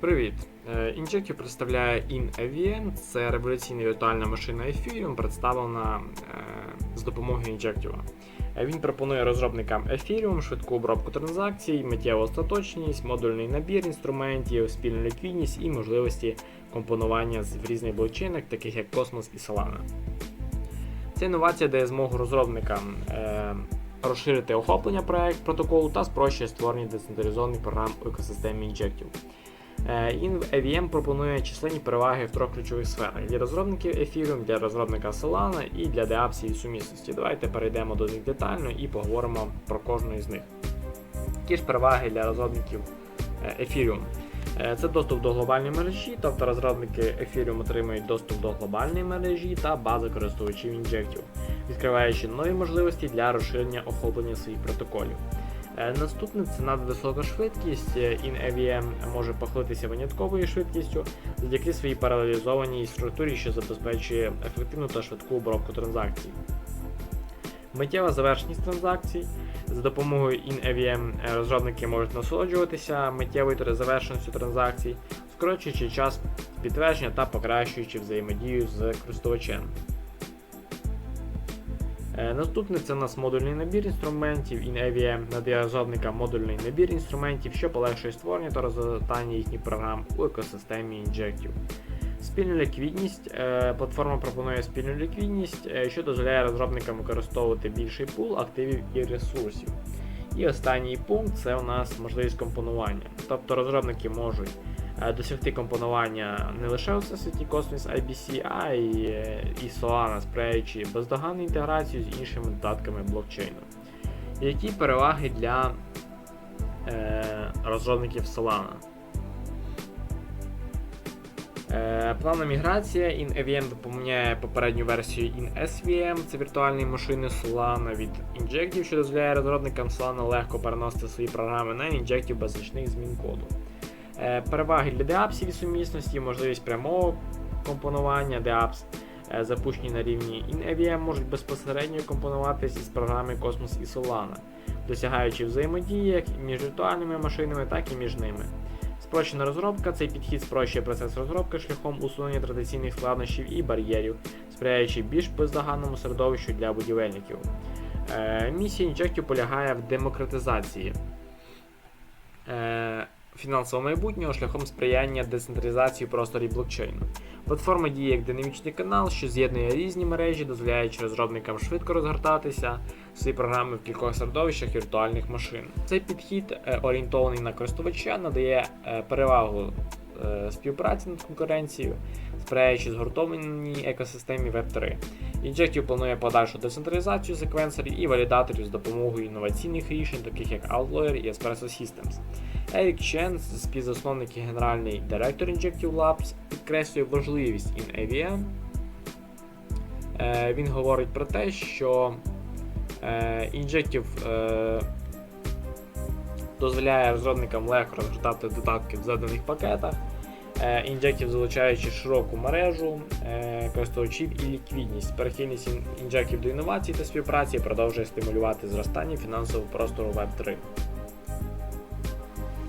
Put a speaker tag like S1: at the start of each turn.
S1: Привіт! Е, Injective представляє InAVM. Це революційна віртуальна машина Ethereum, представлена е, з допомогою Injective. Е, Він пропонує розробникам Ethereum швидку обробку транзакцій, миттєву остаточність, модульний набір інструментів, спільну ліквідність і можливості компонування в різних блокчейнах, таких як Cosmos і Solana. Ця інновація дає змогу розробникам розширити охоплення проект протоколу та спрощує створення децентралізованих програм у екосистемі Injective. Е, InAVM пропонує численні переваги в трьох ключових сферах для розробників Ethereum, для розробника Solana і для DApps і сумісності. Давайте перейдемо до них детально і поговоримо про кожну із них. Які ж переваги для розробників е, Ethereum? Е, Це доступ до глобальної мережі, тобто розробники Ethereum отримують доступ до глобальної мережі та бази користувачів Injective, відкриваючи нові можливості для розширення охоплення своїх протоколів. Е, Наступне це надвисока швидкість. Е, InAVM може похвалитися винятковою швидкістю завдяки своїй паралелізованій структурі, що забезпечує ефективну та швидку обробку транзакцій. Миттєва завершеність транзакцій. За допомогою InAVM е, розробники можуть насолоджуватися миттєвою завершеністю транзакцій, скорочуючи час підтвердження та покращуючи взаємодію з користувачем. Е, Наступне це у нас модульний набір інструментів. InAVM надає розробникам модульний набір інструментів, що полегшує створення та розгортання їхніх програм у екосистемі Injective. Спільну ліквідність. Е, Платформа пропонує спільну ліквідність, е, що дозволяє розробникам використовувати більший пул активів і ресурсів. І останній пункт це у нас можливість компонування. Тобто розробники можуть досягти компонування не лише у всесвіті Cosmos IBC, а й, е, і Solana, сприяючи бездоганну інтеграцію з іншими додатками блокчейну. Які переваги для е, розробників Solana? Е, Плавна міграція InAVM доповняє попередню версію InSVM, це віртуальні машини Solana від Injective, що дозволяє розробникам Solana легко переносити свої програми на Injective без значних змін коду. Е, Переваги для DApps і сумісності, можливість прямого компонування е, запущені на рівні InAVM, можуть безпосередньо компонуватися із програми Cosmos і Solana, досягаючи взаємодії як між віртуальними машинами, так і між ними. Спрощена розробка цей підхід спрощує процес розробки шляхом усунення традиційних складнощів і бар'єрів, сприяючи більш бездоганному середовищу для будівельників. Е, місія Injective полягає в демократизації е, фінансового майбутнього шляхом сприяння децентралізації в просторі блокчейну. Платформа діє як динамічний канал, що з'єднує різні мережі, дозволяючи розробникам швидко розгортатися свої програми в кількох середовищах віртуальних машин. Цей підхід е, орієнтований на користувача, надає е, перевагу е, співпраці над конкуренцією, сприяючи згуртованій екосистемі Web3. Injective планує подальшу децентралізацію секвенсорів і валідаторів з допомогою інноваційних рішень, таких як Outlier і Espresso Systems. Ерік Чен, співзасновник і генеральний директор Injective Labs, підкреслює важливість InAVM. Е, Він говорить про те, що е, Injective е, дозволяє розробникам легко розгортати додатки в заданих пакетах. Injective залучаючи широку мережу користувачів і ліквідність. Перехильність Injective до інновацій та співпраці продовжує стимулювати зростання фінансового простору Web3.